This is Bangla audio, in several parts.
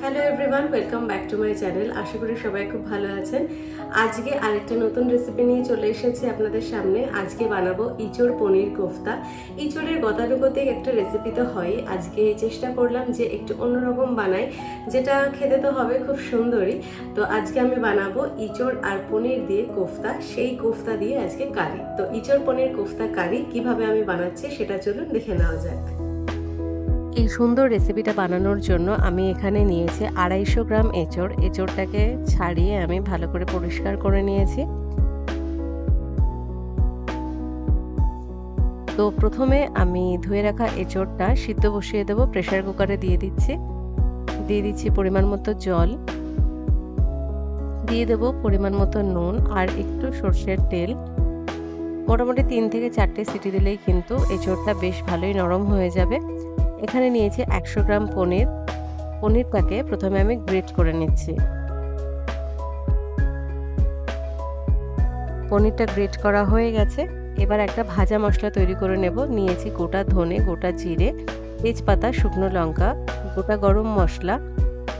Hello everyone welcome back to my channel আশা করি সবাই খুব ভালো আছেন। আজকে আরেকটা নতুন রেসিপি নিয়ে চলে এসেছি আপনাদের সামনে। আজকে বানাবো ইঁচড় পনির কোফতা। ইঁচড়ের গতানুগতিক একটা রেসিপি তো হয়। আজকে চেষ্টা করলাম যে একটু অন্যরকম বানাই, যেটা খেতে তো হবে খুব সুন্দরই। তো আজকে আমি বানাবো ইঁচড় আর পনির দিয়ে কোফতা। সেই কোফতা দিয়ে আজকে কারি। তো ইঁচড় পনির কোফতা কারি কীভাবে আমি বানাচ্ছি সেটা চলুন দেখে নেওয়া যাক। এই সুন্দর রেসিপিটা বানানোর জন্য আমি এখানে নিয়েছি আড়াইশো গ্রাম এঁচড়। এঁচড়টাকে ছাড়িয়ে আমি ভালো করে পরিষ্কার করে নিয়েছি। তো প্রথমে আমি ধুয়ে রাখা এঁচড়টা সিদ্ধ বসিয়ে দেবো প্রেশার কুকারে দিয়ে দিচ্ছি। দিয়ে দিচ্ছি পরিমাণ মতো জল। দিয়ে দেবো পরিমাণ মতো নুন আর একটু সর্ষের তেল। মোটামুটি তিন থেকে চারটে সিটি দিলেই কিন্তু এঁচড়টা বেশ ভালোই নরম হয়ে যাবে। এখানে নিয়েছি একশো গ্রাম পনির। পনিরটাকে প্রথমে আমি গ্রেট করে নিচ্ছি। পনিরটা গ্রেট করা হয়ে গেছে। এবার একটা ভাজা মশলা তৈরি করে নেব। নিয়েছি গোটা ধনে, গোটা জিরে, তেজপাতা, শুকনো লঙ্কা, গোটা গরম মশলা,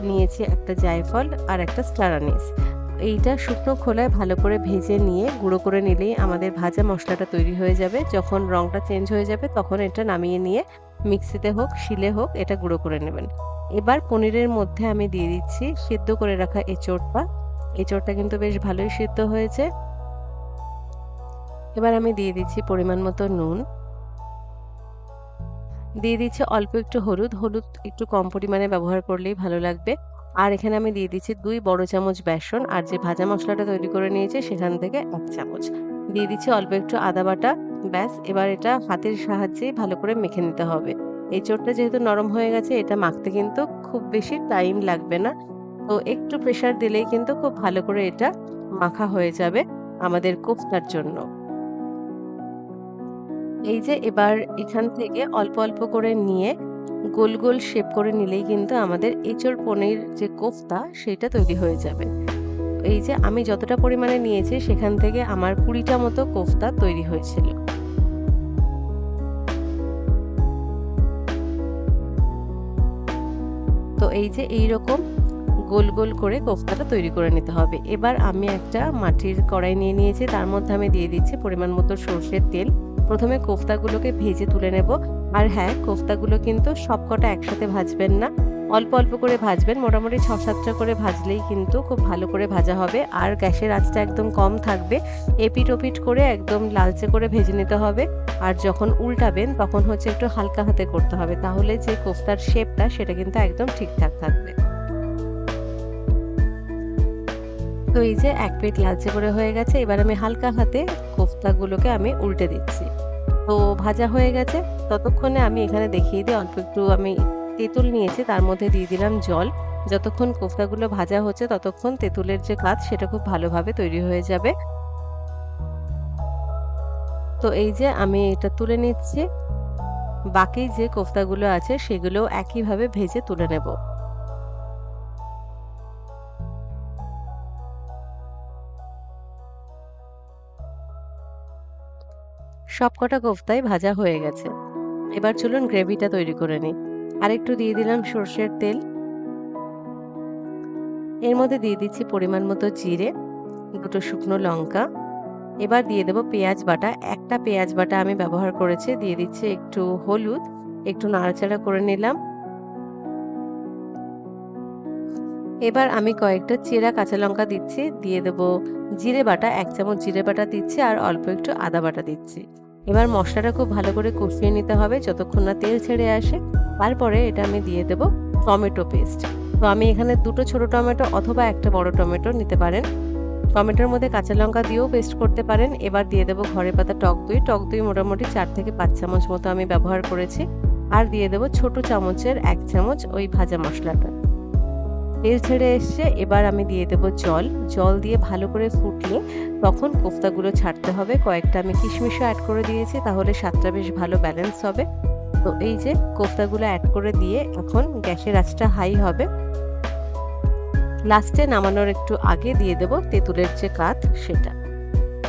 নিয়েছি একটা জায়ফল আর একটা স্টার আনিস। এইটা শুকনো খোলায় ভালো করে ভেজে নিয়ে গুঁড়ো করে নিলেই আমাদের ভাজা মশলাটা তৈরি হয়ে যাবে। যখন রঙটা চেঞ্জ হয়ে যাবে তখন এটা নামিয়ে নিয়ে মিক্সিতে হোক, শিলে হোক, এটা গুঁড়ো করে নেবেন। এবার পনিরের মধ্যে আমি দিয়ে দিচ্ছি সেদ্ধ করে রাখা এঁচড়টা। এঁচড়টা কিন্তু বেশ ভালোই সেদ্ধ হয়েছে। এবার আমি দিয়ে দিচ্ছি পরিমাণ মতো নুন। দিয়ে দিচ্ছি অল্প একটু হলুদ। হলুদ একটু কম পরিমাণে ব্যবহার করলেই ভালো লাগবে। আর এখানে আমি দিয়ে দিচ্ছি দুই বড় চামচ বেসন। আর যে ভাজা মশলাটা তৈরি করে নিয়েছি সেখান থেকে এক চামচ। দিয়ে দিচ্ছি অল্প একটু আদা বাটা। ব্যাস, এবার এটা হাতের সাহায্যেই ভালো করে মেখে নিতে হবে। এই চোটটা যেহেতু নরম হয়ে গেছে, এটা মাখতে কিন্তু খুব বেশি টাইম লাগবে না। তো একটু প্রেশার দিলেই কিন্তু খুব ভালো করে এটা মাখা হয়ে যাবে আমাদের কোফতার জন্য। এই যে এবার এখান থেকে অল্প অল্প করে নিয়ে গোল গোল শেপ করে নিলেই কিন্তু আমাদের এঁচড় পনির যে কোফতা, সেটা তৈরি হয়ে যাবে। এই যে আমি যতটা পরিমাণে নিয়েছি, সেখান থেকে আমার কুড়িটা মতো কোফতা তৈরি হয়েছিল। এই যে এই রকম গোল গোল করে কোফতাটা তৈরি করে নিতে হবে। এবার আমি একটা মাটির কড়াই নিয়ে নিয়েছি, তার মধ্যে আমি দিয়ে দিচ্ছি পরিমাণ মতো সর্ষের তেল। প্রথমে কোফতাগুলোকে ভেজে তুলে নেব। আর হ্যাঁ কোফতাগুলো কিন্তু সবকটা একসাথে ভাজবেন না। অল্প অল্প করে ভাজবেন, মোটামুটি ছ সাতটা করে ভাজলেই কিন্তু খুব ভালো করে ভাজা হবে। আর গ্যাসের আঁচটা একদম কম থাকবে। এপিট ওপিট করে একদম লালচে করে ভেজে নিতে হবে। আর যখন উল্টাবেন, তখন হচ্ছে একটু হালকা হাতে করতে হবে। তাহলে যে কোফতার শেপটা, সেটা কিন্তু একদম ঠিকঠাক থাকবে। তো এই যে এক প্লেট লালচে করে হয়ে গেছে। এবার আমি হালকা হাতে কোফতাগুলোকে আমি উল্টে দিচ্ছি। তো ভাজা হয়ে গেছে। ততক্ষণে আমি এখানে দেখিয়ে দিই, অল্প একটু আমি তেঁতুল নিয়েছি, তার মধ্যে দিয়ে দিলাম জল। যতক্ষণ কোফতাগুলো ভাজা হচ্ছে, ততক্ষণ তেঁতুলের যে কাজ, সেটা খুব ভালোভাবে তৈরি হয়ে যাবে। তো এই যে আমি এটা তুলে নিচ্ছি। বাকি যে কোফতাগুলো আছে সেগুলো একইভাবে ভেজে তুলে নেব। সবকটা কোফতাই ভাজা হয়ে গেছে। এবার চলুন গ্রেভিটা তৈরি করে নিই। আর একটু দিয়ে দিলাম সর্ষের তেল। এর মধ্যে দিয়ে দিচ্ছি পরিমাণ মতো জিরে, দুটো শুকনো লঙ্কা। এবার দিয়ে দেবো পেঁয়াজ বাটা। একটা পেঁয়াজ বাটা আমি ব্যবহার করেছি, দিয়ে দিচ্ছি একটু হলুদ, একটু নাড়াচাড়া করে নিলাম। এবার আমি কয়েকটা চেরা কাঁচা লঙ্কা দিচ্ছি, দিয়ে দেবো জিরে বাটা, এক চামচ জিরে বাটা দিচ্ছি আর অল্প একটু আদা বাটা দিচ্ছি। এবার মশলাটা খুব ভালো করে কষিয়ে নিতে হবে, যতক্ষণ না তেল ছেড়ে আসে। তারপরে এটা আমি দিয়ে দেব টমেটো পেস্ট। তো আমি এখানে দুটো ছোট টমেটো অথবা একটা বড় টমেটো নিতে পারেন। টমেটোর মধ্যে কাঁচা লঙ্কা দিয়েও পেস্ট করতে পারেন। এবার দিয়ে দেবো ঘরে পাতা টক দই। টক দই মোটামুটি চার থেকে পাঁচ চামচ মতো আমি ব্যবহার করেছি। আর দিয়ে দেবো ছোট চামচের এক চামচ ওই ভাজা মশলাটা। তেল ছেড়ে এসছে। এবার আমি দিয়ে দেব জল। জল দিয়ে ভালো করে ফুটলে তখন কোফতাগুলো ছাড়তে হবে। কয়েকটা আমি কিশমিশও অ্যাড করে দিয়েছি। তাহলে স্বাদটা বেশ ভালো ব্যালেন্স হবে। তো এই যে কোফতাগুলো অ্যাড করে দিয়ে এখন গ্যাসের আঁচটা হাই হবে। লাস্টে নামানোর একটু আগে দিয়ে দেব তেঁতুলের যে কাঠ সেটা।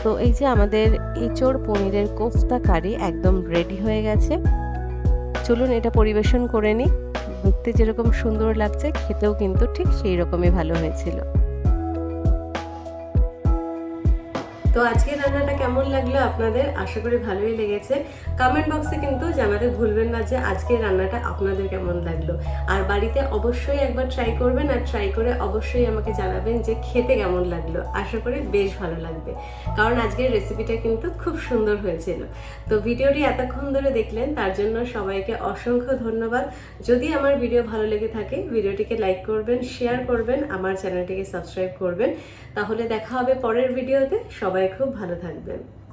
তো এই যে আমাদের এঁচড় পনিরের কোফতা কারি একদম রেডি হয়ে গেছে। চলুন এটা পরিবেশন করে নিই। দেখতে যেরকম সুন্দর লাগছে, খেতেও কিন্তু ঠিক সেই রকমই ভালো হয়েছিল। তো আজকে রান্নাটা কেমন লাগল আপনাদের? আশা করি ভালোই লেগেছে। কমেন্ট বক্সে কিন্তু জানাতে ভুলবেন না যে আজকের রান্নাটা আপনাদের কেমন লাগল। আর বাড়িতে অবশ্যই একবার ট্রাই করবেন আর ট্রাই করে অবশ্যই আমাকে জানাবেন যে খেতে কেমন লাগল। আশা করি বেশ ভালো লাগবে। কারণ আজকের রেসিপিটা কিন্তু খুব সুন্দর হয়েছিল। তো ভিডিওটি এতক্ষণ ধরে দেখলেন, তার জন্য সবাইকে অসংখ্য ধন্যবাদ। যদি আমার ভিডিও ভালো লেগে থাকে, ভিডিওটিকে লাইক করবেন শেয়ার করবেন, আমার চ্যানেলটিকে সাবস্ক্রাইব করবেন। তাহলে দেখা হবে পরের ভিডিওতে। খুব ভালো থাকবেন।